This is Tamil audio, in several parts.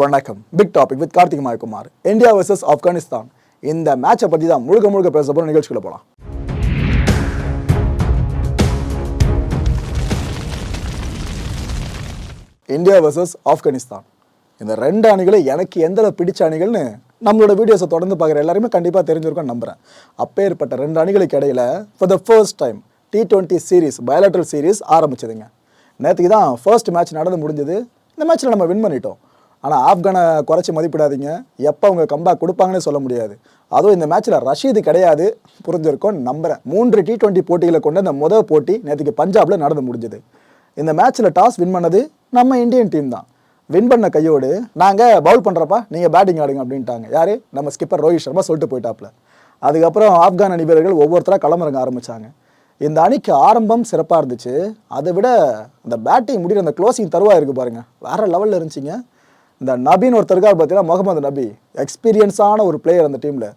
வணக்கம். Big topic with Karthik Mayakumar. India versus Afghanistan இந்த மேட்சை பற்றி தான் முழுக்க முழுக்க பேச போகிற நிகழ்ச்சிக்குள்ள போகலாம் இந்தியா வர்சஸ் ஆப்கானிஸ்தான் இந்த ரெண்டு அணிகளும் எனக்கு எந்த பிடிச்ச அணிகள்னு நம்மளோட வீடியோஸை தொடர்ந்து பார்க்குற எல்லாருமே கண்டிப்பாக தெரிஞ்சிருக்கும் நம்புகிறேன் அப்பேற்பட்ட ரெண்டு அணிகளுக்கு இடையில for the first time T twenty series bilateral series ஆரம்பிச்சதுங்க. நேற்றுக்கு தான் ஃபர்ஸ்ட் மேட்ச் நடந்து முடிஞ்சது. இந்த மேட்ச்சில் நம்ம வின் பண்ணிட்டோம். ஆனால் ஆப்கானை குறைச்சி மதிப்பிடாதீங்க. எப்போ அவங்க கம்பேக் கொடுப்பாங்கன்னு சொல்ல முடியாது. அதுவும் இந்த மேட்ச்சில் ரஷீது கிடையாது. புரிஞ்சிருக்கும் நம்புகிறேன் மூன்று டி டுவெண்ட்டி போட்டிகளை கொண்ட இந்த முதல் போட்டி நேற்றுக்கு பஞ்சாபில் நடந்து முடிஞ்சது. இந்த மேட்ச்சில் டாஸ் வின் பண்ணது நம்ம இந்தியன் டீம் தான். வின் பண்ண கையோடு நாங்கள் பவுல் பண்ணுறப்பா நீங்கள் பேட்டிங் ஆடுங்க அப்படின்ட்டாங்க. யார்? நம்ம ஸ்கிப்பர் ரோஹித் சர்மா சொல்லிட்டு போயிட்டாப்ல. அதுக்கப்புறம் ஆப்கான் அணி வீரர்கள் ஒவ்வொருத்தராக களமிறங்க ஆரம்பித்தாங்க இந்த அணிக்கு ஆரம்பம் சிறப்பாக இருந்துச்சு. அதை விட இந்த பேட்டிங் முடிகிற அந்த க்ளோசிங் தருவாக இருக்குது பாருங்க. வேறு லெவலில் இருந்துச்சிங்க. இந்த நபின்னு ஒருத்தர் இருக்கார் பார்த்தீங்கன்னா முகமது நபி. எக்ஸ்பீரியன்ஸான ஒரு பிளேயர் அந்த டீமில்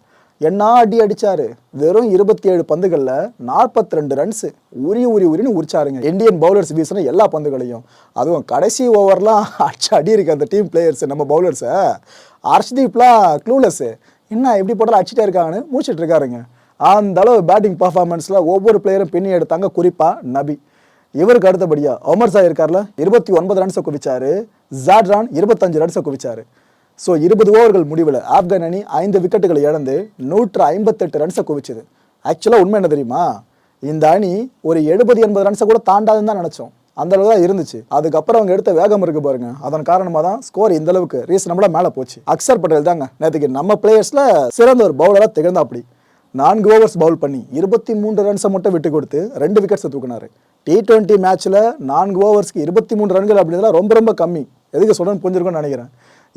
என்ன அடி அடித்தார் வெறும் இருபத்தி ஏழு பந்துகளில் நாற்பத்தி ரெண்டு ரன்ஸு உரி உரி உரின்னு உரிச்சாருங்க. இந்தியன் பவுலர்ஸ் வீசின எல்லா பந்துகளையும். அதுவும் கடைசி ஓவர்லாம் அடிச்சு அடி இருக்கு அந்த டீம் பிளேயர்ஸ் நம்ம பவுலர்ஸை அர்ஷ்தீப்லாம் க்ளூலெஸ்ஸு என்ன எப்படி போட்டாலும் அடிச்சிட்டே இருக்காங்கன்னு மூச்சிட்டு இருக்காருங்க. அந்த அளவு பேட்டிங் பர்ஃபார்மன்ஸில் ஒவ்வொரு பிளேயரும் பின்னி எடுத்தாங்க குறிப்பாக நபி. இவருக்கு அடுத்தபடியாக ஒமர் சாய் இருக்கார்ல இருபத்தி ஒன்பது ரன்ஸை குவிச்சாரு. ஜாட்ரான் இருபத்தஞ்சு ரன்ஸை குவிச்சார். ஸோ இருபது ஓவர்கள் முடிவில் ஆப்கான் அணி ஐந்து விக்கெட்டுகளை இழந்து நூற்று ஐம்பத்தெட்டு ரன்ஸை குவிச்சுது. ஆக்சுவலாக உண்மை என்ன தெரியுமா? இந்த அணி ஒரு எழுபது எண்பது ரன்ஸை கூட தாண்டாதுன்னு தான் நினச்சோம். அந்த அளவு தான் இருந்துச்சு. அதுக்கப்புறம் அவங்க எடுத்த வேகம் இருக்கு பாருங்க. அதன் காரணமாக தான் ஸ்கோர் இந்த அளவுக்கு ரீசனபிளாக மேலே போச்சு. அக்சர் பட்டேல் தாங்க. நேற்றுக்கு நம்ம பிளேயர்ஸில் சிறந்த ஒரு பவுலராக திகழ்ந்தா அப்படி நான்கு ஓவர்ஸ் பவுல் பண்ணி இருபத்தி மூன்று ரன்ஸை மட்டும் விட்டு கொடுத்து ரெண்டு விக்கெட்ஸை தூக்குனார். டி ட்வெண்ட்டி மேட்ச்சில் நான்கு ஓவர்ஸ்க்கு இருபத்தி மூணு ரன்கள் அப்படின்றதுலாம் ரொம்ப ரொம்ப கம்மி. எதுக்கு சொல்றேன்னு புரிஞ்சிருக்கும்னு நினைக்கிறேன்.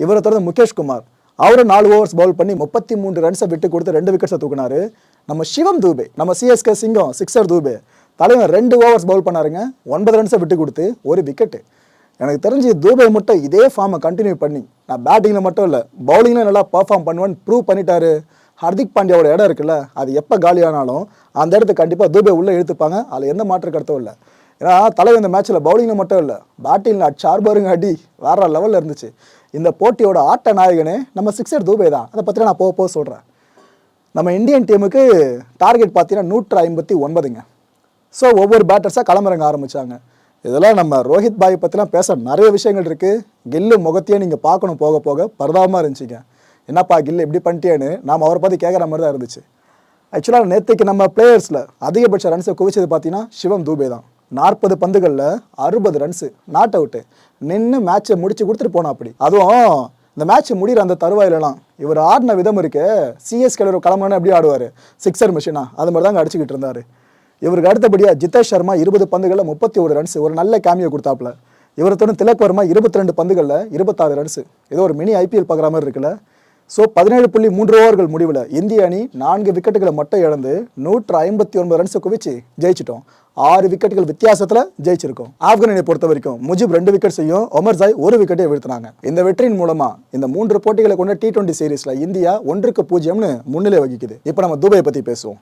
இவரை தொடர்ந்து முகேஷ் குமார் அவரும் நாலு ஓவர்ஸ் பவுல் பண்ணி முப்பத்தி மூன்று ரன்ஸை விட்டு கொடுத்து ரெண்டு விக்கெட்ஸை தூக்குனாரு. நம்ம சிவம் தூபே நம்ம சிஎஸ்கே சிங்கம் சிக்ஸர் தூபே தலைவன் ரெண்டு ஓவர்ஸ் பவுல் பண்ணாருங்க ஒன்பது ரன்ஸை விட்டு கொடுத்து ஒரு விக்கெட்டு எனக்கு தெரிஞ்சு தூபே மட்டும் இதே ஃபார்மை கண்டினியூ பண்ணி நான் பேட்டிங்கில் மட்டும் இல்லை பவுலிங்கில் நல்லா பர்ஃபார்ம் பண்ணுவேன்னு ப்ரூவ் பண்ணிட்டாரு. ஹர்திக் பாண்டியாவோட இடம் இருக்குல்ல அது எப்போ காலியானாலும் அந்த இடத்துக்கு கண்டிப்பாக தூபே உள்ளே இழுத்துப்பாங்க. அதில் எந்த மாற்று கருத்தும் இல்லை. ஏன்னா தலைவர் இந்த மேட்ச்சில் பவுலிங்கில் மட்டும் இல்லை பேட்டிங்கில் அச்சார் பாருங்க அடி வேற லெவலில் இருந்துச்சு. இந்த போட்டியோட ஆட்ட நாயகனே நம்ம சிக்ஸர் தூபே தான். அதை பற்றி நான் போக போக சொல்கிறேன் நம்ம இந்தியன் டீமுக்கு டார்கெட் பார்த்தீங்கன்னா நூற்று ஐம்பத்தி ஒன்பதுங்க. ஸோ ஒவ்வொரு பேட்டர்ஸாக களமிறங்க ஆரம்பித்தாங்க இதெல்லாம் நம்ம ரோஹித் பாய் பற்றிலாம் பேச நிறைய விஷயங்கள் இருக்குது கில்லு முகத்தையே நீங்கள் பார்க்கணும் போக போக பரதாபமாக இருந்துச்சுங்க. என்னப்பா கில்லு இப்படி பண்ணிட்டேன்னு நாம் அவரை பற்றி கேட்குற மாதிரி தான் இருந்துச்சு. ஆக்சுவலாக நேற்றுக்கு நம்ம பிளேயர்ஸில் அதிகபட்ச ரன்ஸை குவிச்சது பார்த்தீங்கன்னா சிவம் தூபே தான். நாற்பது பந்துகளில் அறுபது ரன்ஸு நாட் அவுட்டு நின்று மேட்ச்சை முடிச்சு கொடுத்துட்டு போனா அப்படி அதுவும் இந்த மேட்ச் முடிகிற அந்த தருவாயிலலாம் இவர் ஆடின விதம் இருக்கு சிஎஸ்கே கிளம்புனா எப்படி ஆடுவார். சிக்ஸர் மிஷினா அது மாதிரி தாங்க அடிச்சுக்கிட்டு இருந்தார். இவருக்கு அடுத்தபடியாக ஜிதேஷ் சர்மா இருபது பந்துகளில் முப்பத்தி ஒரு ரன்ஸ் ஒரு நல்ல கேமியை கொடுத்தாப்புல. இவரத்தோட திலக் வர்மா இருபத்தி ரெண்டு பந்துகளில் இருபத்தாறு ரன்ஸு ஏதோ ஒரு மினி ஐபிஎல் பார்க்குற மாதிரி இருக்குல்ல. ஸோ பதினேழு புள்ளி மூன்று ஓவர்கள் முடிவில் இந்திய அணி நான்கு விக்கெட்டுகளை மட்டும் இழந்து நூற்று ஐம்பத்தி ஒன்பது ரன்ஸை குவிச்சு ஜெயிச்சிட்டோம். ஆறு விக்கெட்டுகள் வித்தியாசத்தில் ஜெயிச்சிருக்கோம். ஆப்கான் அணியை பொறுத்த வரைக்கும் முஜிப் ரெண்டு விக்கெட் செய்யும் ஒமர் ஜாய் ஒரு விக்கெட்டை வீழ்த்தினாங்க. இந்த வெற்றியின் மூலமாக இந்த மூன்று போட்டிகளை கொண்ட டி டுவெண்ட்டி சீரீஸில் இந்தியா ஒன்றுக்கு பூஜ்ஜியம்னு முன்னிலை வகிக்குது. இப்போ நம்ம தூபை பற்றி பேசுவோம்.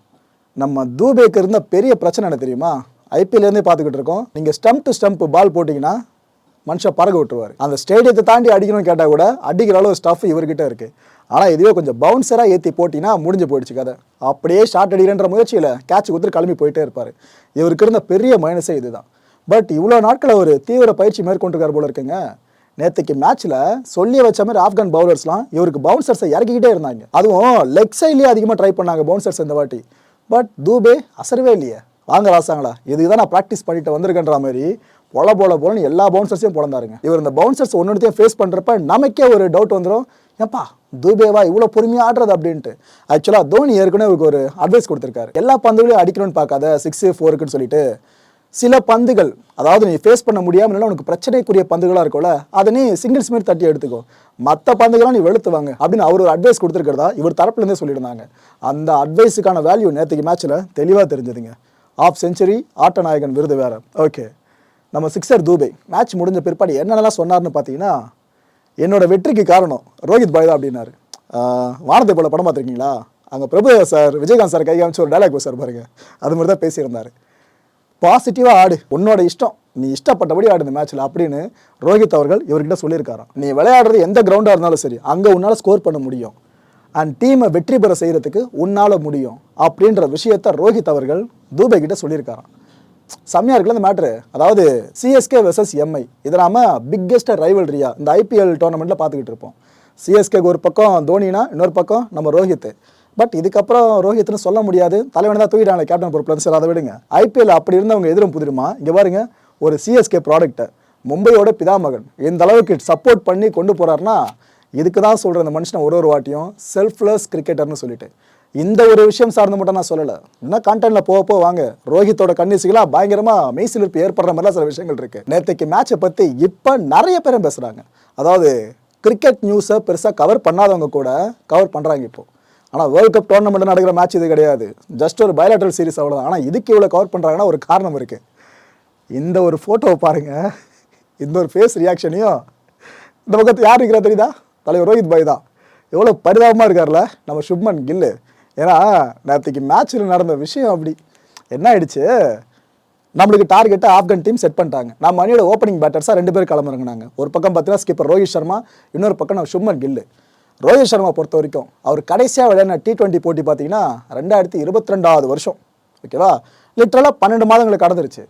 நம்ம தூபேக்கு இருந்த பெரிய பிரச்சனை என்ன தெரியுமா? ஐபிஎல்லேருந்தே பார்த்துக்கிட்டு இருக்கோம். நீங்கள் ஸ்டம்ப் டு ஸ்டம்ப் பால் போட்டிங்கன்னா மனுஷன் பறக்க விட்டுருவார். அந்த ஸ்டேடியத்தை தாண்டி அடிக்கணும்னு கேட்டால் கூட அடிக்கிற அளவு ஸ்டஃப் இவர்கிட்ட இருக்கு. ஆனால் இதுவே கொஞ்சம் பவுன்சராக ஏற்றி போட்டினா முடிஞ்சு போயிடுச்சு கதை. அப்படியே ஷார்ட் அடிக்கிறன்ற முயற்சியில் கேட்ச் கொடுத்துட்டு கிளம்பி போயிட்டே இருப்பார். இவருக்கு இருந்த பெரிய மைனஸே இதுதான். பட் இவ்வளோ நாட்கள் அவர் தீவிர பயிற்சி மேற்கொண்டிருக்கார் போல இருக்குங்க. நேற்றுக்கு மேட்ச்சில் சொல்லி வச்ச மாதிரி ஆப்கான் பவுலர்ஸ்லாம் இவருக்கு பவுன்சர்ஸை இறக்கிக்கிட்டே இருந்தாங்க. அதுவும் லெக் சைட்லேயே அதிகமாக ட்ரை பண்ணாங்க பவுன்சர்ஸ் இந்த வாட்டி. பட் தூபே அசரவே இல்லையே. வாங்க ராசாங்களா இதுக்கு தான் நான் ப்ராக்டிஸ் பண்ணிட்டு வந்திருக்கேன்ற மாதிரி பொல போல போலன்னு எல்லா பவுன்சர்ஸையும் பிறந்தாருங்க இவர் இந்த பவுன்சர்ஸ் ஒன்று ஃபேஸ் பண்ணுறப்ப நமக்கே ஒரு டவுட் வந்துடும் ஏப்பா தூபேவா இவ்வளோ பொறுமையாக ஆடுறது அப்படின்ட்டு. ஆக்சுவலாக தோனி ஏற்கனவே அவருக்கு ஒரு அட்வைஸ் கொடுத்துருக்காரு. எல்லா பந்துகளையும் அடிக்கணும்னு பார்க்காத சிக்ஸு ஃபோருக்குன்னு சொல்லிட்டு. சில பந்துகள் அதாவது நீ ஃபேஸ் பண்ண முடியாமல் இல்லைன்னா உனக்கு பிரச்சனைக்குரிய பந்துகளாக இருக்கும்ல அதை நீ சிங்கிள்ஸ் மாரி தட்டி எடுத்துக்கோ. மற்ற பந்துகளாக நீ வெளுத்துவாங்க அப்படின்னு அவர் ஒரு அட்வைஸ் கொடுத்துருக்கிறதா இவர் தரப்புலேருந்தே சொல்லியிருந்தாங்க. அந்த அட்வைஸுக்கான வேல்யூ நேற்றுக்கு மேட்ச்சில் தெளிவாக தெரிஞ்சதுங்க. ஆஃப் செஞ்சுரி ஆட்ட நாயகன் விருது வேற. ஓகே நம்ம சிக்ஸர் தூபே மேட்ச் முடிஞ்ச பிற்பாடு என்னென்னலாம் சொன்னார்னு பார்த்தீங்கன்னா என்னோட வெற்றிக்கு காரணம் ரோஹித் பாய் தான் அப்படின்னாரு. வானத்தை போல படம் பார்த்துருக்கீங்களா? அங்கே பிரபு சார் விஜயகாந்த் சார் கை காமிச்சு ஒரு டைலாக் சார் பாருங்க. அது மாதிரி தான் பேசியிருந்தார். பாசிட்டிவாக ஆடு. உன்னோட இஷ்டம். நீ இஷ்டப்பட்டபடி ஆடு இந்த மேட்ச்சில் அப்படின்னு ரோஹித் அவர்கள் இவர்கிட்ட சொல்லியிருக்காராம். நீ விளையாடுறது எந்த கிரவுண்டாக இருந்தாலும் சரி அங்கே உன்னால் ஸ்கோர் பண்ண முடியும். அண்ட் டீமை வெற்றி பெற செய்கிறதுக்கு உன்னால் முடியும். அப்படின்ற விஷயத்த ரோஹித் அவர்கள் தூபை கிட்ட சொல்லியிருக்காராம். செம்மையாக இருக்குல்ல இந்த மேட்ரு அதாவது சிஎஸ்கே வெர்சஸ் எம்ஐ இதை நாம பிக்கெஸ்ட் ரைவல்ரியா இந்த ஐபிஎல் டோர்னமெண்ட்டில் பார்த்துக்கிட்டு இருப்போம். சிஎஸ்கேக்கு ஒரு பக்கம் தோனினா இன்னொரு பக்கம் நம்ம ரோஹித். பட் இதுக்கப்புறம் ரோஹித்னு சொல்ல முடியாது. தலைவன் தான் தூக்கிட்டாங்க கேப்டன் பொறுப்பில் சார் அதை விடுங்க. ஐபிஎல் அப்படி இருந்தவங்க எதிரும் புதிருமா? இங்கே பாருங்க ஒரு சிஎஸ்கே ப்ராடக்ட்டை மும்பையோட பிதாமகன். இந்த அளவுக்கு சப்போர்ட் பண்ணி கொண்டு போகிறாருன்னா இதுக்கு தான் சொல்கிற இந்த மனுஷனை ஒரு ஒரு வாட்டியும் செல்ஃப்லெஸ் கிரிக்கெட்டர்னு சொல்லிட்டு. இந்த ஒரு விஷயம் சார்ந்து மட்டும் நான் சொல்லலை. இன்னும் கான்டென்ட்ல போக போக வாங்க. ரோஹித்தோட கன்னிசிகளா பயங்கரமா மெய்சிலிருப்பு ஏற்படுற மாதிரிலாம் சில விஷயங்கள் இருக்கு. நேற்றுக்கு மேட்சை பத்தி இப்போ நிறைய பேரும் பேசுறாங்க. அதாவது கிரிக்கெட் நியூஸை பெருசாக கவர் பண்ணாதவங்க கூட கவர் பண்ணுறாங்க இப்போ. ஆனால் வேர்ல்ட் கப் டோர்னமெண்ட் நடக்கிற மேட்ச் இது கிடையாது. ஜஸ்ட் ஒரு பயோலேட்ரல் சீரிஸ் அவ்வளோதான் ஆனால் இதுக்கு இவ்வளோ கவர் பண்ணுறாங்கன்னா ஒரு காரணம் இருக்குது இந்த ஒரு ஃபோட்டோவை பாருங்க. இந்த ஒரு ஃபேஸ் ரியாக்ஷனையும் இந்த பக்கத்து யார் இருக்கிறா தெரியுதா? தலைவர் ரோஹித் பாய் தான். எவ்வளோ பரிதாபமாக இருக்கார்ல. நம்ம சுப்மன் கில்லு. ஏன்னா நேற்றுக்கு மேட்ச்சில் நடந்த விஷயம் அப்படி. என்ன ஆயிடுச்சு? நம்மளுக்கு டார்கெட்டை ஆப்கன் டீம் செட் பண்ணிட்டாங்க. நம்ம அணியோட ஓப்பனிங் பேட்டர்ஸாக ரெண்டு பேர் கிளம்புறாங்க ஒரு பக்கம் பார்த்தீங்கன்னா ஸ்கிப்பர் ரோஹித் சர்மா இன்னொரு பக்கம் நம்ம சுப்மன் கில்லு. ரோஹித் சர்மா பொறுத்த வரைக்கும் அவர் கடைசியாக விளையாடின டி டுவெண்ட்டி போட்டி பார்த்தீங்கன்னா ரெண்டாயிரத்தி இருபத்தி ரெண்டாவது வருஷம். ஓகேவா? லிட்ரலாக பன்னெண்டு மாதங்களுக்கு கடந்துருச்சு.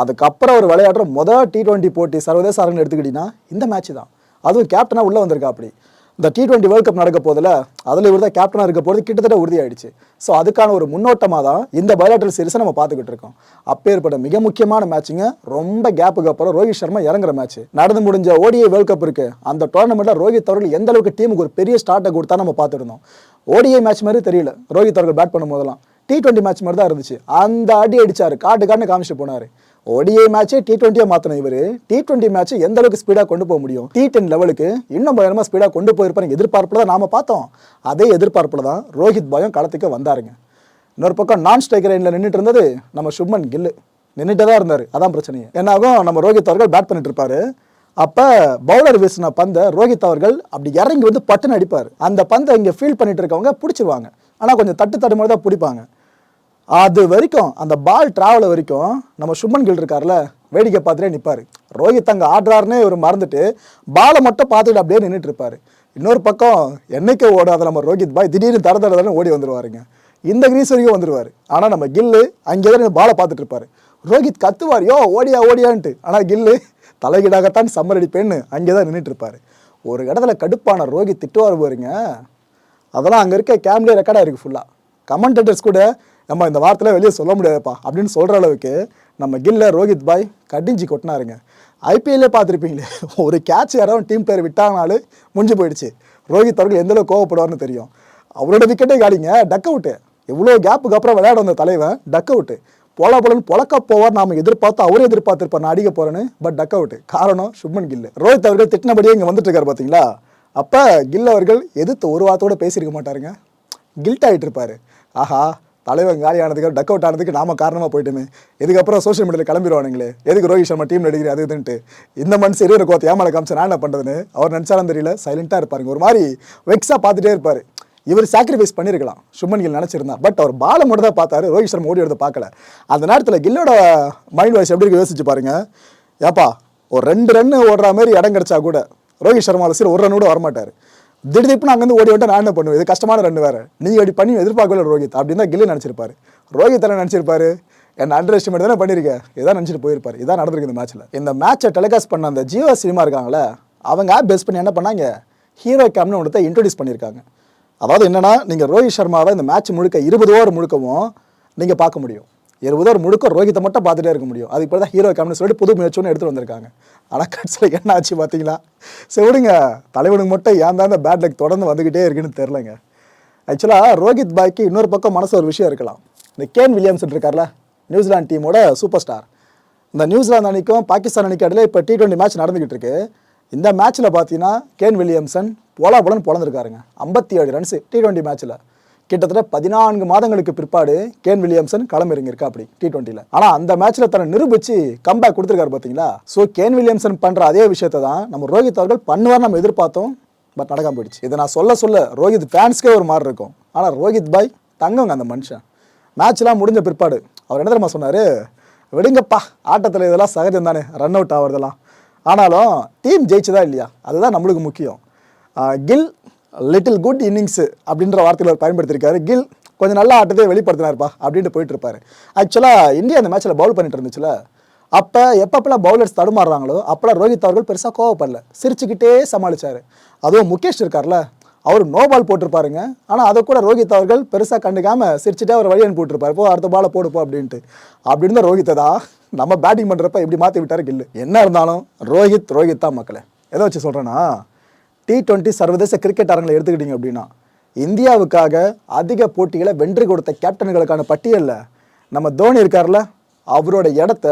அதுக்கப்புறம் அவர் விளையாடுற முதல் டி டுவெண்ட்டி போட்டி சர்வதேச அரங்கில் எடுத்துக்கிட்டிங்கன்னா இந்த மேட்ச் தான். அதுவும் கேப்டனாக உள்ளே வந்திருக்கா அப்படி இந்த டி டுவெண்ட்டி வேர்ல்ட் கப் நடக்க போதில் அதில் இவர் தான் கேப்டனாக இருக்க போகிறது கிட்டத்தட்ட உறுதியாயிடுச்சு. ஸோ அதுக்கான ஒரு முன்னோட்டமாக தான் இந்த பயோலாட்டல் சீரிஸை நம்ம பார்த்துக்கிட்டு இருக்கோம். அப்பேற்பட்ட மிக முக்கியமான மேட்சுங்க ரொம்ப கேப்புக்கு அப்புறம் ரோஹித் சர்மா இறங்குற மேட்ச் நடந்து முடிஞ்ச ஓடிஐ வேர்ல்ட் கப் இருக்குது அந்த டோர்னமெண்ட்டில் ரோஹித் அவர்கள் எந்த அளவுக்கு டீமுக்கு ஒரு பெரிய ஸ்டார்ட்டை கொடுத்தா நம்ம பார்த்துருந்தோம். ஓடிஐ மேட்ச் மாதிரி தெரியல ரோஹித் அவர்கள் பேட் பண்ணும் போதெல்லாம் டி டுவெண்ட்டி மேட்ச் மாதிரி தான் இருந்துச்சு. அந்த அடி அடித்தார் காட்டு காட்டுன்னு காமிச்சிட்டு போனார். ஓடிஐ மேட்ச் டி டுவெண்ட்டியாக மாற்றணும் இவர். டி டுவெண்ட்டி மேட்ச் எந்த அளவுக்கு ஸ்பீடாக கொண்டு போக முடியும்? டி டென் லெவலுக்கு இன்னும் பயங்கரமாக ஸ்பீடாக கொண்டு போயிருப்பாங்க எதிர்பார்ப்பில் தான் நாம பார்த்தோம். அதே எதிர்பார்ப்பில் தான் ரோஹித் பாயும் களத்துக்கு வந்தாருங்க. இன்னொரு பக்கம் நான் ஸ்ட்ரைக்கர் லைனில் நின்றுட்டு இருந்தது நம்ம சுப்மன் கில்லு நின்றுட்டே தான் இருந்தார். அதான் பிரச்சனையே. என்னாகும்? நம்ம ரோஹித் அவர்கள் பேட் பண்ணிட்டு இருப்பாரு. அப்போ பவுலர் வீசின பந்தை ரோஹித் அவர்கள் அப்படி இறங்கி வந்து பட்டுன்னு அடிப்பார். அந்த பந்தை இங்கே ஃபீல் பண்ணிட்டு இருக்கவங்க பிடிச்சிருவாங்க. ஆனால் கொஞ்சம் தட்டு தட்டு மாதிரி தான் பிடிப்பாங்க. அது வரைக்கும் அந்த பால் டிராவல் வரைக்கும் நம்ம சுமன் கில் இருக்கார்ல வேடிக்கை பார்த்துட்டே நிற்பார் ரோஹித் அங்கே ஆடுறாருன்னே இவர் மறந்துட்டு பாலை மட்டும் பார்த்துட்டு அப்படியே நின்றுட்டு இருப்பாரு. இன்னொரு பக்கம் என்னைக்கே ஓடாத நம்ம ரோஹித் பாய் திடீர்னு தர தர ஓடி வந்துடுவாருங்க இந்த கிரீஸ் வரைக்கும் வந்துடுவார் ஆனால் நம்ம கில்லு அங்கே தான் பாலை பார்த்துட்டு இருப்பாரு. ரோஹித் கத்துவார் யோ ஓடியா ஓடியான்ட்டு. ஆனால் கில்லு தலைகீடாகத்தான் சம்மர் அடிப்பேன்னு அங்கே தான் நின்றுட்டு இருப்பாரு. ஒரு இடத்துல கடுப்பான ரோஹித் திட்டுவார் பாருங்க. அதெல்லாம் அங்கே இருக்க கேம்லேயே ரெக்கார்டாக இருக்குது ஃபுல்லாக கமெண்டேட்டர்ஸ் கூட நம்ம இந்த வார்த்தையில வெளியே சொல்ல முடியாதுப்பா அப்படின்னு சொல்கிற அளவுக்கு நம்ம கில்ல ரோஹித் பாய் கடிஞ்சி கொட்டினாருங்க. ஐபிஎல்லே பார்த்துருப்பீங்களே ஒரு கேட்ச் யாராவது டீம் பேர் விட்டாங்கனாலும் முடிஞ்சு போயிடுச்சு. ரோஹித் அவர்கள் எந்தளவு கோவப்படுவார்னு தெரியும். அவரோட விக்கெட்டே காலிங்க டக் அவுட்டு எவ்வளோ கேப்புக்கு அப்புறம் விளையாட வந்த தலைவன் டக் அவுட்டு போல போலன்னு பொழக்க போவார் நாம் எதிர்பார்த்து அவரே எதிர்பார்த்துருப்பார் நான் அடிக்க போகிறேன்னு பட் டக் அவுட்டு காரணம் சுப்மன் கில்லு ரோஹித் அவர்கள் திட்டினபடியே இங்கே வந்துட்டு இருக்காரு பார்த்தீங்களா அப்போ கில் அவர்கள் எதிர்த்து ஒரு வார்த்தோட பேசியிருக்க மாட்டாருங்க. கில்ட் ஆகிட்டு இருப்பார் ஆஹா தலைவன் காலி ஆனதுக்கு டக் அவுட் ஆனதுக்கு நாம காரணமாக போயிட்டுமே. இதுக்கப்புறம் சோஷியல் மீடியாவில் கிளம்பிடுவானுங்களே எதுக்கு ரோஹித் சர்மா டீம் நடிக்கிற அது இதுன்ட்டு இந்த மனுஷன் இரு கோத்த ஏமால காமிச்சு நான் என்ன பண்ணுறதுன்னு அவர் நினச்சாலும் தெரியல சைலண்ட்டாக இருப்பாருங்க ஒரு மாதிரி வெக்ஸாக பார்த்துட்டே இருப்பார். இவர் சாக்ரிஃபைஸ் பண்ணியிருக்கலாம் சுமன் கில் நினச்சிருந்தா பட் அவர் பாலை மட்டும் தான் பார்த்தாரு ரோஹித் சர்மா ஓடி எடுத்து பார்க்கல. அந்த நேரத்தில் கில்லோட மைண்ட் வாய்ஸ் எப்படி இருக்கு யோசிச்சு பாருங்க. ஏப்பா ஒரு ரெண்டு ரன்னு ஓடுற மாதிரி இடம் கிடைச்சா கூட ரோஹித் சர்மாவில் சரி ஒரு ரன் கூட வரமாட்டார். திடீர்னு அங்கேருந்து ஓடி ஓட்ட நான் என்ன பண்ணுவேன்? இது கஷ்டமான ரன் வேறு. நீ அப்படி பண்ணி எதிர்பார்க்கல ரோஹித். அப்படின்னு தான் கில்லி நினச்சிருப்பாரு. ரோஹித் என்ன நினச்சிருப்பாரு? என்ன அண்டர் எஸ்டிமேட் தானே பண்ணியிருக்கேன் இதான் நினச்சிட்டு போயிருப்பார். இதான் நடந்திருக்கு இந்த மேட்ச்சில் இந்த மேட்சை டெலிகாஸ்ட் பண்ண அந்த ஜியோ சினிமா இருக்காங்களே அவங்க ஆப் பேஸ் பண்ணி என்ன பண்ணாங்க? ஹீரோ கேம்னு ஒன்றத்தை இன்ட்ரடியூஸ் பண்ணியிருக்காங்க. அதாவது என்னென்னா நீங்கள் ரோஹித் சர்மாவை இந்த மேட்ச் முழுக்க இருபது ஓவர் முழுக்கவும் நீங்கள் பார்க்க முடியும். இருபது ஒரு முழுக்க ரோஹித்தை மட்டும் பார்த்துட்டே இருக்க முடியும். அது இப்போ தான் ஹீரோ கம்னு சொல்லிட்டு புது முயற்சி ஒன்று எடுத்துட்டு வந்திருக்காங்க. ஆனால் கட்சியில் என்ன ஆச்சு பார்த்தீங்களா? சரி விடுங்க. தலைவனுக்கு மட்டும் ஏன் தான் இந்த பேட் லக் தொடர்ந்து வந்துக்கிட்டே இருக்குன்னு தெரிலங்க ஆக்சுவலாக ரோஹித் பாய்க்கு இன்னொரு பக்கம் மனசு ஒரு விஷயம் இருக்கலாம். இந்த கேன் வில்லியம்சன் இருக்கார்ல நியூசிலாந்து டீமோட சூப்பர் ஸ்டார் இந்த நியூசிலாந்து அணிக்கும் பாகிஸ்தான் அணிக்கு இடையில இப்போ டி டுவெண்ட்டி மேட்ச் நடந்துகிட்டு இருக்கு. இந்த மேட்ச்சில் பார்த்தீங்கன்னா கேன் வில்லியம்சன் போலா போலன்னு பிறந்திருக்காருங்க ஐம்பத்தி ஏழு ரன்ஸு டி டுவெண்ட்டி மேட்ச்சில் கிட்டத்தட்ட பதினான்கு மாதங்களுக்கு பிற்பாடு கேன் வில்லியம்சன் களம் இறங்கியிருக்கா அப்படி டி டுவெண்ட்டியில் ஆனால் அந்த மேட்ச்சில் தன்னை நிரூபிச்சு கம்பேக் கொடுத்துருக்காரு பார்த்தீங்களா? ஸோ கேன் வில்லியம்சன் பண்ணுற அதே விஷயத்தை தான் நம்ம ரோஹித் அவர்கள் பண்ணுவார் நம்ம எதிர்பார்த்தோம் பட் நடக்காம போயிடுச்சு. இதை நான் சொல்ல சொல்ல ரோஹித் ஃபேன்ஸ்க்கே ஒரு மாதிரி இருக்கும். ஆனால் ரோஹித் பாய் தங்கங்க அந்த மனுஷன். மேட்ச்லாம் முடிஞ்ச பிற்பாடு அவர் என்ன தெரியுமா சொன்னார்? விடுங்கப்பா ஆட்டத்தில் இதெல்லாம் சகஜம் தானே ரன் அவுட் ஆகிறதெல்லாம் ஆனாலும் டீம் ஜெயிச்சுதா இல்லையா? அதுதான் நம்மளுக்கு முக்கியம். கில் லிட்டில் குட் இன்னிங்ஸு அப்படின்ற வார்த்தையில் அவர் பயன்படுத்தியிருக்காரு. கில் கொஞ்சம் நல்ல ஆட்டத்தை வெளிப்படுத்தினார்ப்பா அப்படின்ட்டு போயிட்டு இருப்பார் ஆக்சுவலாக இந்தியா அந்த மேட்ச்சில் பவுல் பண்ணிட்டு இருந்துச்சுல. அப்போ எப்பப்பெல்லாம் பவுலர்ஸ் தடுமாறுறாங்களோ அப்போல்லாம் ரோஹித் அவர்கள் பெருசாக கோவப்படல. சிரிச்சுக்கிட்டே சமாளித்தார் அதுவும் முகேஷ் இருக்கார்ல அவர் நோ பால் போட்டிருப்பாருங்க. ஆனால் அதை கூட ரோஹித் அவர்கள் பெருசாக கண்டுக்காமல் சிரிச்சுட்டே அவர் வழி அனுப்பி போ அடுத்த பாலை போடுப்போ அப்படின்ட்டு. அப்படின்னு இருந்தால் ரோஹித்தை தான் நம்ம பேட்டிங் பண்ணுறப்ப இப்படி மாற்றி விட்டாரு கில்லு. என்ன இருந்தாலும் ரோஹித் ரோஹித் தான் மக்களை. எதை வச்சு சொல்கிறேன்னா டி டுவெண்ட்டி சர்வதேச கிரிக்கெட் அரங்களை எடுத்துக்கிட்டீங்க அப்படின்னா இந்தியாவுக்காக அதிக போட்டிகளை வென்று கொடுத்த கேப்டன்களுக்கான பட்டியலில் நம்ம தோனி இருக்கார்ல அவரோட இடத்த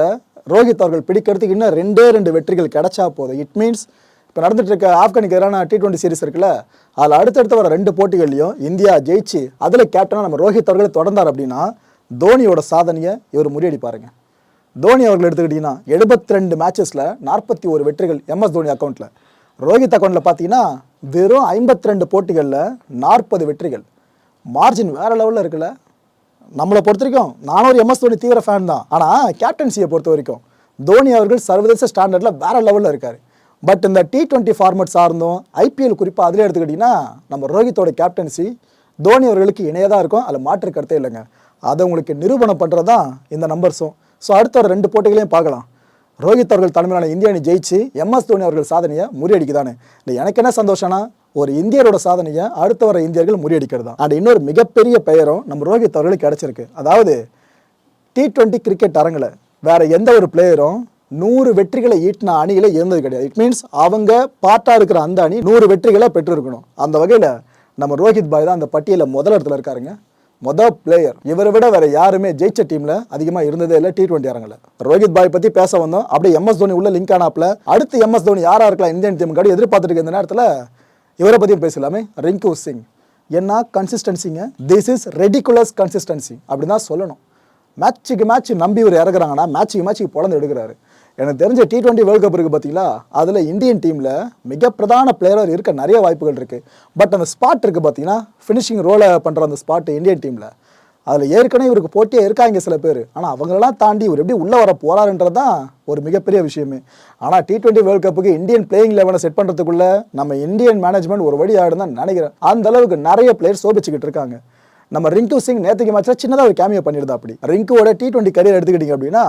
ரோஹித் அவர்கள் பிடிக்கிறதுக்கு இன்னும் ரெண்டே ரெண்டு வெற்றிகள் கிடைச்சா போதும். இட் மீன்ஸ் இப்போ நடந்துட்டு இருக்க ஆப்கானிக்கு எதிரான டி டுவெண்ட்டி சீரிஸ் இருக்குல்ல அதில் அடுத்தடுத்து வர ரெண்டு போட்டிகள்லையும் இந்தியா ஜெயிச்சு அதில் கேப்டனாக நம்ம ரோஹித் அவர்கள் தொடர்ந்தார் அப்படின்னா தோனியோட சாதனையை இவர் முறியடிப்பாருங்க. தோனி அவர்கள் எடுத்துக்கிட்டிங்கன்னா எழுபத்தி ரெண்டு மேட்சஸில் நாற்பத்தி ஒரு வெற்றிகள் எம்எஸ் தோனி அக்கௌண்ட்டில் ரோஹித் அக்கௌண்ட்டில் பார்த்தீங்கன்னா வெறும் ஐம்பத்தி ரெண்டு போட்டிகளில் நாற்பது வெற்றிகள். மார்ஜின் வேறு லெவலில் இருக்குல்ல. நம்மளை பொறுத்த வரைக்கும் நானும் ஒரு எம்எஸ் தோனி தீவிர ஃபேன் தான். ஆனால் கேப்டன்சியை பொறுத்த வரைக்கும் தோனி அவர்கள் சர்வதேச ஸ்டாண்டர்டில் வேறு லெவலில் இருக்கார். பட் இந்த டி ட்வெண்ட்டி ஃபார்மட் சார்ந்தும் ஐபிஎல் குறிப்பாக அதில் எடுத்துக்கிட்டிங்கன்னா நம்ம ரோஹித்தோட கேப்டன்சி தோனி அவர்களுக்கு இணையாக தான் இருக்கும். அதில் மாற்று கருத்தே இல்லைங்க. அதை உங்களுக்கு நிரூபணம் பண்ணுறது தான் இந்த நம்பர்ஸும் ஸோ அடுத்த ஒரு ரெண்டு போட்டிகளையும் பார்க்கலாம். ரோஹித் அவர்கள் தலைமையிலான இந்திய அணி ஜெயிச்சு எம்எஸ் தோனி அவர்கள் சாதனையை முறியடிக்குதானே. இல்லை எனக்கு என்ன சந்தோஷம்னா ஒரு இந்தியரோட சாதனையை அடுத்து வர இந்தியர்கள் முறியடிக்கிறது தான். அண்ட் இன்னொரு மிகப்பெரிய பெயரும் நம்ம ரோஹித் அவர்களுக்கு கிடைச்சிருக்கு. அதாவது டி ட்வெண்ட்டி கிரிக்கெட் அரங்கில் வேற எந்த ஒரு பிளேயரும் நூறு வெற்றிகளை ஈட்டின அணியில் இருந்தது கிடையாது. இட் மீன்ஸ் அவங்க பார்ட்டாக இருக்கிற அந்த அணி நூறு வெற்றிகளை பெற்றிருக்கணும். அந்த வகையில் நம்ம ரோஹித் பாய் தான் அந்த பட்டியலில் முதல் இடத்துல இருக்காருங்க. மொதல் பிளேயர் இவரை விட வேற யாருமே ஜெயிச்ச டீம்ல அதிகமா இருந்ததே இல்லை டி டுவெண்ட்டி அரங்கில் ரோஹித் பாய் பத்தி பேச வந்தோம். அப்படியே எம்எஸ் தோனி உள்ள லிங்க் ஆனாப்ல. அடுத்து எம்எஸ் தோனி யாரா இருக்கலாம் இந்தியன் டீம் காடி எதிர்பார்த்துட்டு இருக்க இந்த நேரத்தில் இவரை பத்தியும் பேசலாமே. ரிங்கு சிங் என்ன கன்சிஸ்டன்சிங்க திஸ் இஸ் ரெடிகுலஸ் கன்சிஸ்டன்சி அப்படின்னு தான் சொல்லணும். மேட்ச்சுக்கு மேட்ச் நம்பி இவர் இறக்குறாங்கன்னா மேட்ச்சுக்கு மேட்ச்சுக்கு பொழந்து எடுக்கிறாரு. எனக்கு தெரிஞ்ச டி டுவெண்ட்டி வேர்ல்ட் கப் இருக்குது பார்த்தீங்களா அதில் இந்தியன் டீமில் மிக பிரதான பிளேயர் இருக்க நிறைய வாய்ப்புகள் இருக்குது பட் அந்த ஸ்பாட் இருக்குது பார்த்தீங்கன்னா ஃபினிஷிங் ரோலை பண்ணுற அந்த ஸ்பாட் இந்தியன் டீமில் அதில் ஏற்கனவே இவருக்கு போட்டியே இருக்காங்க சில பேர். ஆனால் அவங்களெல்லாம் தாண்டி இவர் எப்படி உள்ளே வர போகிறாருன்றது தான் ஒரு மிகப்பெரிய விஷயமே. ஆனால் டி டுவெண்ட்டி வேர்ல்ட் கப்புக்கு இந்தியன் பிளேயிங் லெவனை செட் பண்ணுறதுக்குள்ளே நம்ம இந்தியன் மேனேஜ்மெண்ட் ஒரு வழி ஆயிடும் தான் நினைக்கிறேன். அந்த அளவுக்கு நிறைய பிளேயர் சோபிச்சுக்கிட்டு இருக்காங்க. நம்ம ரிங்கு சிங் நேற்றுக்கு மேட்ச்சில் சின்னதாக ஒரு கேமியோ பண்ணியிருந்தா அப்படி ரிங்குவோட டி டுவெண்ட்டி கரியர் எடுத்துக்கிட்டீங்க அப்படின்னா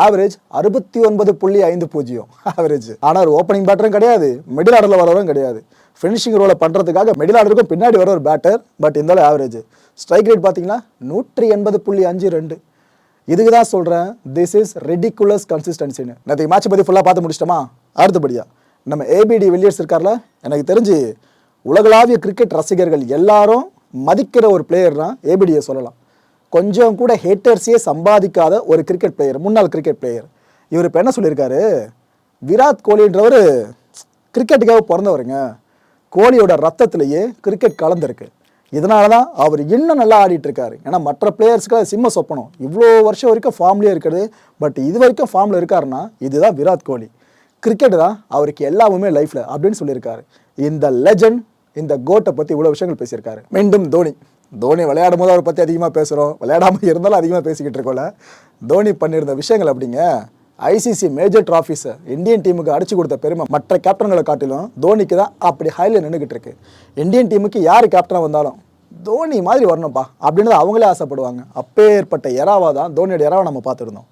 ஆவரேஜ் அறுபத்தி ஒன்பது புள்ளி ஐந்து பூஜ்ஜியம். ஆவரேஜ் ஆனால் ஒரு ஓப்பனிங் பேட்டரும் கிடையாது. மிடில் ஆர்டரில் வரவரும் கிடையாது. ஃபினிஷிங் ரோலை பண்ணுறதுக்காக மிடில் ஆர்டருக்கும் பின்னாடி வர ஒரு பேட்டர் பட் இருந்தாலும் ஆவரேஜ் ஸ்ட்ரைக் ரேட் பார்த்தீங்கன்னா நூற்றி எண்பது புள்ளி அஞ்சு ரெண்டு. இதுக்கு தான் சொல்கிறேன் திஸ் இஸ் ரெடிகுலஸ் கன்சிஸ்டன்சின்னு நேற்று மேட்ச் பற்றி ஃபுல்லாக பார்த்து முடிச்சிட்டோமா? அடுத்தபடியா. நம்ம ஏபிடி வில்லியர்ஸ் இருக்கார்ல? எனக்கு தெரிஞ்சு உலகளாவிய கிரிக்கெட் ரசிகர்கள் எல்லாரும் மதிக்கிற ஒரு பிளேயர்னா ஏபிடியை சொல்லலாம். கொஞ்சம் கூட ஹேட்டர்ஸே சம்பாதிக்காத ஒரு கிரிக்கெட் பிளேயர் முன்னாள் கிரிக்கெட் பிளேயர் இவர் இப்போ என்ன சொல்லியிருக்காரு? விராட் கோலின்றவர் கிரிக்கெட்டுக்காக பிறந்தவருங்க. கோலியோட ரத்தத்திலேயே கிரிக்கெட் கலந்துருக்கு. இதனால தான் அவர் இன்னும் நல்லா ஆடிட்டு இருக்காரு ஏன்னா மற்ற பிளேயர்ஸ்க்கு சிம்ம சொப்பனம். இவ்வளோ வருஷம் வரைக்கும் ஃபார்ம்லேயே இருக்கிறது. பட் இது வரைக்கும் ஃபார்மில் இருக்காருன்னா இதுதான் விராட் கோலி. கிரிக்கெட் தான் அவருக்கு எல்லாமே லைஃப்பில் அப்படின்னு சொல்லியிருக்காரு. இந்த லெஜண்ட் இந்த கோட்டை பற்றி இவ்வளோ விஷயங்கள் பேசியிருக்காரு. மீண்டும் தோனி. தோனி விளையாடும் போது அவரை பற்றி அதிகமாக பேசுகிறோம் விளையாடாமல் இருந்தாலும் அதிகமாக பேசிக்கிட்டு இருக்கோம்ல. தோனி பண்ணியிருந்த விஷயங்கள் அப்படிங்க ஐசிசி மேஜர் ட்ராஃபிஸை இந்தியன் டீமுக்கு அடிச்சு கொடுத்த பெருமை மற்ற கேப்டன்களை காட்டிலும் தோனிக்கு தான் அப்படி ஹைல நின்றுக்கிட்டு இருக்கு. இந்தியன் டீமுக்கு யார் கேப்டனாக வந்தாலும் தோனி மாதிரி வரணும்ப்பா அப்படின்னு அவங்களே ஆசைப்படுவாங்க. அப்பேற்பட்ட எராவா தான் தோனியோட எராவை நம்ம பார்த்துருந்தோம்.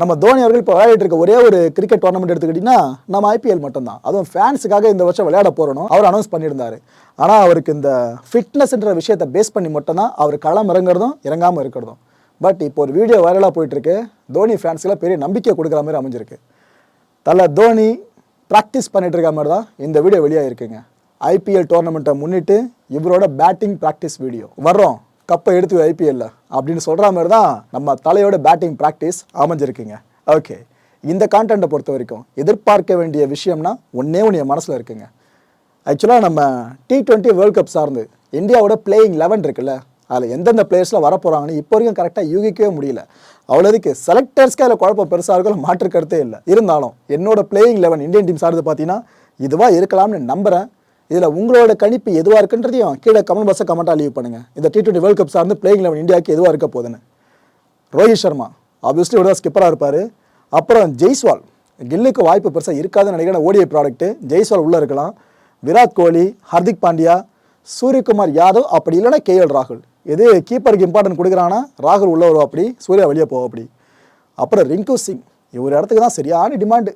நம்ம தோனி அவர்கள் இப்போ விளையாடிட்டு இருக்க ஒரே ஒரு கிரிக்கெட் டோர்னமெண்ட் எடுத்துக்கிட்டிங்கன்னா நம்ம ஐபிஎல் மட்டும்தான். அதுவும் ஃபேன்ஸுக்காக இந்த வருஷம் விளையாட போகிறோம் அவர் அனௌன்ஸ் பண்ணியிருந்தாரு. ஆனால் அவருக்கு இந்த ஃபிட்னஸ்ன்ற விஷயத்தை பேஸ் பண்ணி மட்டும்தான் அவர் களம் இறங்குறதும் இறங்காமல் இருக்கிறதும். பட் இப்போ ஒரு வீடியோ வைரலாக போயிட்டுருக்கு. தோனி ஃபேன்ஸ்க்கெலாம் பெரிய நம்பிக்கை கொடுக்குற மாதிரி அமைஞ்சிருக்கு. தலை தோனி ப்ராக்டிஸ் பண்ணிட்டு இருக்க மாதிரி தான் இந்த வீடியோ வெளியாக இருக்குங்க ஐபிஎல் டோர்னமெண்ட்டை முன்னிட்டு இவரோட பேட்டிங் ப்ராக்டிஸ் வீடியோ வர்றோம். கப்பை எடுத்து ஐபிஎல்ல அப்படின்னு சொல்கிற மாதிரி தான் நம்ம தலையோட பேட்டிங் ப்ராக்டிஸ் அமைஞ்சிருக்குங்க. ஓகே இந்த கான்டென்ட்டை பொறுத்த வரைக்கும் எதிர்பார்க்க வேண்டிய விஷயம்னா ஒன்றே ஒன்று என் மனசில் இருக்குங்க. ஆக்சுவலாக நம்ம டி டுவெண்ட்டி வேர்ல்ட் கப் சார்ந்து இந்தியாவோட பிளேயிங் லெவன் இருக்குல்ல அதில் எந்தெந்த பிளேயர்ஸில் வரப்போகிறாங்கன்னு இப்போ வரைக்கும் கரெக்டாக யூகிக்கவே முடியல. அவ்வளோதுக்கு செலக்டர்ஸ்க்கு அதில் குழப்பம் பெருசாக இருக்கும் மாற்று கருத்தே இல்லை. இருந்தாலும் என்னோட பிளேயிங் லெவன் இந்தியன் டீம் சார்ந்து பார்த்தீங்கன்னா இதுவாக இருக்கலாம்னு நம்புகிறேன் இதில் உங்களோட கணிப்பு எதுவாக இருக்குன்றதையும் கீழே கமெண்ட் பாக்ஸை கமெண்ட்டாக லீவ் பண்ணுங்கள் இந்த டி டுவெண்ட்டி வேர்ல்ட் கப் சார்ந்து பிளேயிங் லெவன் இந்தியாவுக்கு எதுவாக இருக்க போகுதுன்னு. ரோஹித் சர்மா ஆப்வியஸ்லி ஒரு தான் ஸ்கிப்பராக இருப்பார். அப்புறம் ஜெய்ஸ்வால் கில்லுக்கு வாய்ப்பு பெருசாக இருக்காதுன்னு நினைக்கிறேன். ஓடிஐ ப்ராடக்ட்டு ஜெய்ஸ்வால் உள்ளே இருக்கலாம். விராட் கோலி ஹர்திக் பாண்டியா சூரியகுமார் யாதவ் அப்படி இல்லைன்னா கேஎல் ராகுல். எது கீப்பருக்கு இம்பார்ட்டன்ட் கொடுக்குறாங்கன்னா ராகுல் உள்ளே வருவா அப்படி சூர்யா வெளியே போவா அப்படி அப்புறம் ரிங்கு சிங் இவர் இடத்துக்கு தான் சரியான டிமாண்டு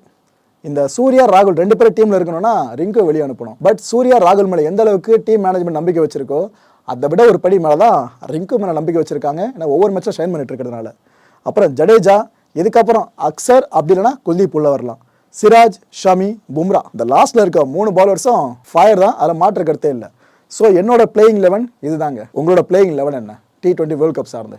இந்த சூர்யா ராகுல் ரெண்டு பேரும் டீமில் இருக்கணும்னா ரிங்கு வெளியே அனுப்பணும். பட் சூர்யா ராகுல் மேலே எந்த அளவுக்கு டீம் மேனேஜ்மெண்ட் நம்பிக்கை வச்சிருக்கோ அதை விட ஒரு படி மேலே தான் ரிங்கு மேலே நம்பிக்கை வச்சிருக்காங்க. ஏன்னா ஒவ்வொரு மேட்சும் ஷைன் பண்ணிட்டு இருக்கிறதுனால. அப்புறம் ஜடேஜா இதுக்கப்புறம் அக்சர் அப்படி இல்லைன்னா குல்தீப் உள்ள வரலாம். சிராஜ் ஷமி பும்ரா. இந்த லாஸ்ட்ல இருக்க மூணு பாலர்ஸும் ஃபயர் தான். அதில் மாற்று கருத்தே இல்லை. ஸோ என்னோட பிளேயிங் லெவன் இதுதாங்க. உங்களோட பிளேயிங் லெவன் என்ன? டி டுவெண்ட்டி வேர்ல்ட் கப் சார்ந்து.